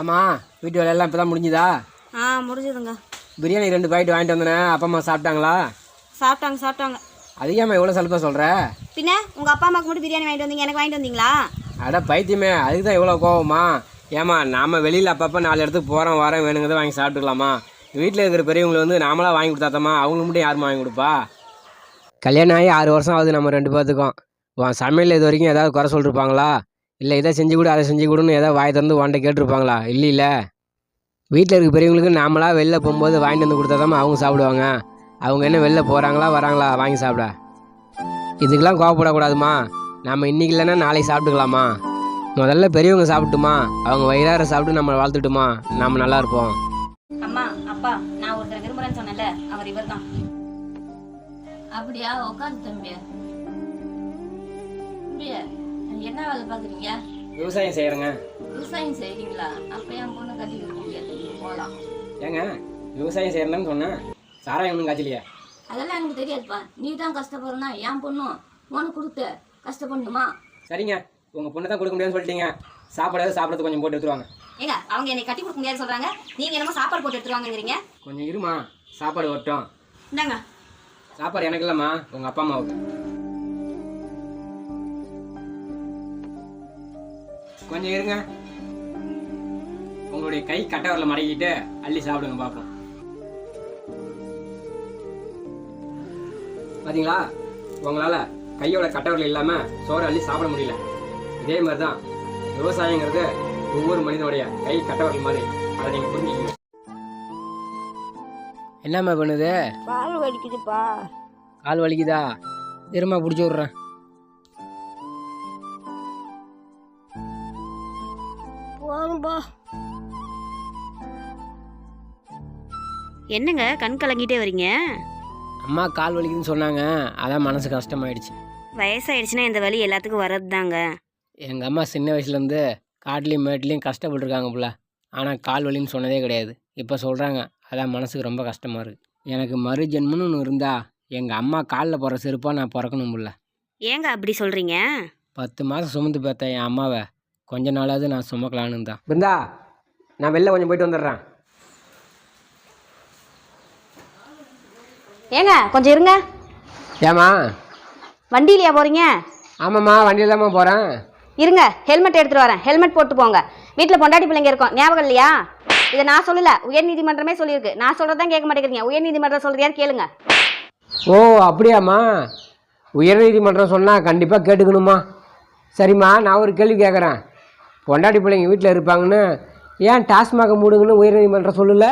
ஆமா வீட்டு வேலையெல்லாம் இப்போ தான் முடிஞ்சுதா? ஆ முடிஞ்சதுங்க. பிரியாணி ரெண்டு பாக்கெட் வாங்கிட்டு வந்தேனே அப்பா அம்மா சாப்பிட்டாங்களா? சாப்பிட்டாங்க சாப்பிட்டாங்க. அதிகமாக எவ்வளோ சலுப்பாக சொல்கிற பின்ன உங்கள் அப்பா அம்மாவுக்கு மட்டும் பிரியாணி வாங்கிட்டு வந்தீங்க எனக்கு வாங்கிட்டு வந்தீங்களா? அட பைத்தியமே அதுக்கு தான் இவ்வளோ கோவமா? ஏமா நாம வெளியில் அப்பப்போ நாலு இடத்துக்கு போகிறோம் வரேன் வேணுங்கிறத வாங்கி சாப்பிட்டுக்கலாமா? வீட்டில் இருக்கிற பெரியவங்களை வந்து நாமளா வாங்கி கொடுத்தாத்தம்மா அவங்களுக்கு மட்டும் யாரும்மா வாங்கி கொடுப்பா? கல்யாணம் ஆகி ஆறு வருஷம் ஆகுது நம்ம ரெண்டு பேர்த்துக்கும் சமையல் இது வரைக்கும் ஏதாவது குறை சொல்லிருப்பாங்களா? இல்லை இதை செஞ்சு கொடு அதை செஞ்சு கொடுன்னு ஏதாவது வாய் திறந்து உன்ட்ட கேட்டிருப்பாங்களா? இல்லை இல்லை வீட்டில் இருக்க பெரியவங்களுக்கு நாமளா வெளில போகும்போது வாங்கிட்டு வந்து கொடுத்தாதாம்மா அவங்க சாப்பிடுவாங்க. அவங்க என்ன வெளில போகிறாங்களா வராங்களா வாங்கி சாப்பிட? இதுக்கெல்லாம் கோவப்படக்கூடாதுமா நம்ம இன்னைக்கு இல்லைன்னா நாளைக்கு சாப்பிட்டுக்கலாமா? முதல்ல பெரியவங்க சாப்பிட்டுமா? அவங்க வயிறார சாப்பிட்டு நம்ம வாழ்த்துட்டுமா நம்ம நல்லா இருப்போம். அம்மா அப்பா நான் ஒருத்தர் விரும்புறேன்னு சொன்னல அவர் இவர் தான் அப்படியா உட்காந்து தம்பியா என்ன வேலை பாக்குறீங்க விவசாயம் செய்கிறேங்க விவசாயம் செய்றீங்களா? அப்ப என் பொண்ணு கட்டி போலாம். ஏங்க விவசாயம் செய்கிறேன்னு சொன்னேன். சாராயம் ஒன்றும் காய்ச்சலையா. அதெல்லாம் எனக்கு தெரியாதுப்பா. நீ தான் கஷ்டப்படுறனா என் பொண்ணும் உனக்கு கொடுத்து கஷ்டப்படணுமா? சரிங்க. உங்கள் பொண்ணு தான் கொடுக்க முடியாதுன்னு சொல்லிட்டீங்க. சாப்பாடு சாப்பிட்றது கொஞ்சம் போட்டு எடுத்துருவாங்க. ஏங்க அவங்க என்னை கட்டி கொடுக்க முடியாது சொல்றாங்க. நீங்க என்னமோ சாப்பாடு போட்டு எடுத்துருவாங்கங்கிறீங்க கொஞ்சம் இருமா. சாப்பாடு வரட்டும். இந்தாங்க. சாப்பாடு எனக்கு இல்லைம்மா. உங்கள் அப்பா அம்மாவுக்கு. கொஞ்சம் இருங்க. உங்களுடைய கை கட்டை வரல மடக்கிட்டு அள்ளி சாப்பிடுங்க பார்ப்போம். பாத்தீங்களா? உங்களால கையோட கட்டவரல் இல்லாம சோறு அள்ளி சாப்பிட முடியல. இதே மாதிரி தான் விவசாயங்கிறது ஒவ்வொரு மனிதனுடைய கை கட்டவரல் மாதிரி. அதை நீங்க புரிஞ்சுக்கணும். என்னம்மா பண்ணுது? பால் வலிக்குதுப்பா. கால் வலிக்குதா? திரும்ப பிடிச்சி விட்றேன். போதும்பா என்னங்க கண் கலங்கிட்டே வரீங்க? அம்மா கால் வலிக்குதுன்னு சொன்னாங்க. அதான் மனசு கஷ்டமாயிடுச்சு. வயசாயிடுச்சுன்னா இந்த வலி எல்லாத்துக்கும் வர்றது தாங்க எங்கள் அம்மா சின்ன வயசுலேருந்து காட்டுலேயும் மேட்லேயும் கஷ்டப்பட்டுருக்காங்க போல. ஆனால் கால் வலின்னு சொன்னதே கிடையாது. இப்போ சொல்கிறாங்க அதான் மனசுக்கு ரொம்ப கஷ்டமாக இருக்குது எனக்கு மறு ஜென்மன்னு ஒன்று இருந்தா எங்கள் அம்மா காலில் போகிற செருப்பாக நான் பிறக்கணும் போல. ஏங்க அப்படி சொல்றீங்க? பத்து மாதம் சுமந்து பார்த்தேன் என் அம்மாவை கொஞ்ச நாளாவது நான் சுமக்கலான்னு தான் பிருந்தா நான் வெளில கொஞ்சம் போயிட்டு வந்துடுறேன். ஏங்க கொஞ்சம் இருங்க. ஏம்மா? வண்டியிலையா போறீங்க? ஆமாம்மா வண்டியில் தாம்மா போகிறேன் இருங்க ஹெல்மெட் எடுத்துட்டு வரேன். ஹெல்மெட் போட்டு போங்க. வீட்டில் பொண்டாட்டி பிள்ளைங்க இருக்கும். ஞாபகம் இல்லையா? இதை நான் சொல்லல. உயர்நீதிமன்றமே சொல்லியிருக்கு. நான் சொல்றதான் கேட்க மாட்டேங்கிறீங்க. உயர்நீதிமன்றம் சொல்றதையாவது கேளுங்க. ஓ அப்படியாம்மா? உயர்நீதிமன்றம் சொன்னால் கண்டிப்பாக கேட்டுக்கணுமா சரிம்மா நான் ஒரு கேள்வி கேட்குறேன். பொண்டாட்டி பிள்ளைங்க வீட்டில் இருப்பாங்கன்னு ஏன் டாஸ்மாக மூடுங்கன்னு உயர்நீதிமன்றம் சொல்லலை?